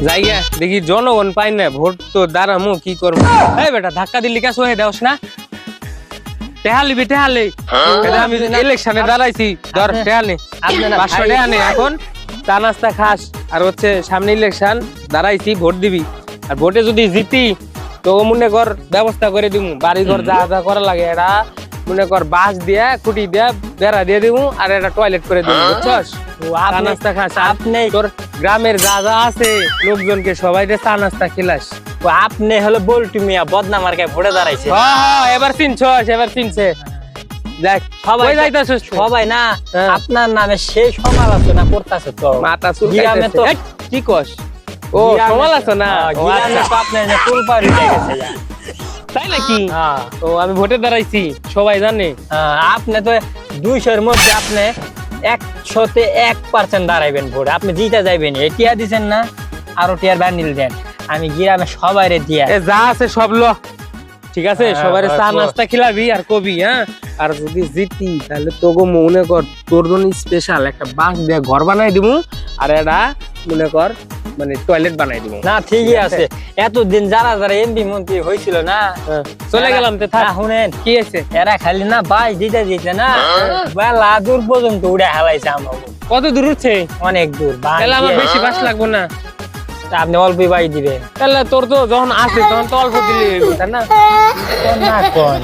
জায়গা দেখি জনগণ পাই না ভোট তো দাঁড়ামো কি করব? এই বেটা ধাক্কা দিলি কে সহে দেওস না? টেহালি টেহালি। আমি ইলেকশনে দাঁড়াইছি ধর টেহালি। পাঁচশো ভাই- এখন চা নাস্তা খাস। আর হচ্ছে সামনে ইলেকশন দাঁড়াইছি ভোট দিবি। আর ভোটে যদি জিতি তো মনে কর ব্যবস্থা করে দিব বাড়ি ঘর যা যা করা লাগে এটা মনে কর বাঁশ দিয়া খুঁটি দিয়া বেড়া দিয়ে দিব আর এটা টয়লেট করে দিব বুঝছস? ও, চা নাস্তা খাস আপনি তোর গ্রামের যা যা আছে লোকজনকে সবাই চা নাস্তা খেলাস। ও, আপনি হলো বল্টু মিয়া বদনামার গায়ে ভোটে দাঁড়াইছে। হ্যাঁ হ্যাঁ এবার চিনছস এবার চিনছে। দেখ সবাই সবাই যাইতাছস সবাই না হ্যাঁ। আপনার নামে সেই সমালোচনা করতেছে তো। মাথা গ্রামে তো এই, কি কস? ও গ্রামে সমাল তো- আছো না হ্যাঁ, ও গ্রামে আচ্ছা। তো আপনার গেছে। তাই নাকি? হ্যাঁ, ও আমি ভোটে দাঁড়াইছি সবাই জানে। হ্যাঁ, আপনি তো দুইশোর মধ্যে আপনি একশোতে এক পার্সেন্ট দাঁড়াইবেন ভোটে। আপনি জিতে যাইবেন এই টিয়া দিছেন না আরও টিয়ার বান্ডিল দেন। আমি গ্রামে সবাই রে দিয়া। এ যা আছে সব ল। ঠিক আছে? হ্যাঁ, সবার হ্যাঁ, চা নাস্তা খিলাবি আর কবি হ্যাঁ? আর যদি জিতি তাহলে তোকে মনে কর তোর জন্য স্পেশাল একটা বাঁশ দিয়ে ঘর বানাই দিবো আর এটা মনে কর মানে টয়লেট বানাই দিব না ঠিকই আছে। এতদিন যারা যারা এমপি মন্ত্রী হয়েছিল না হ্যাঁ, চলে গেলাম তো থাক। শুনেন কি আছে এরা খালি না বাস দিতে দিতে না বেলা দূর পর্যন্ত উড়ে হেলাইছে আমার কত দূর হচ্ছে? অনেক দূর তাহলে আমার বেশি বাস লাগবো না। আপনি অল্পই বাই দিবেন। তাহলে তোর তো যখন আসে তখন তো অল্প দিলি না? না কোন।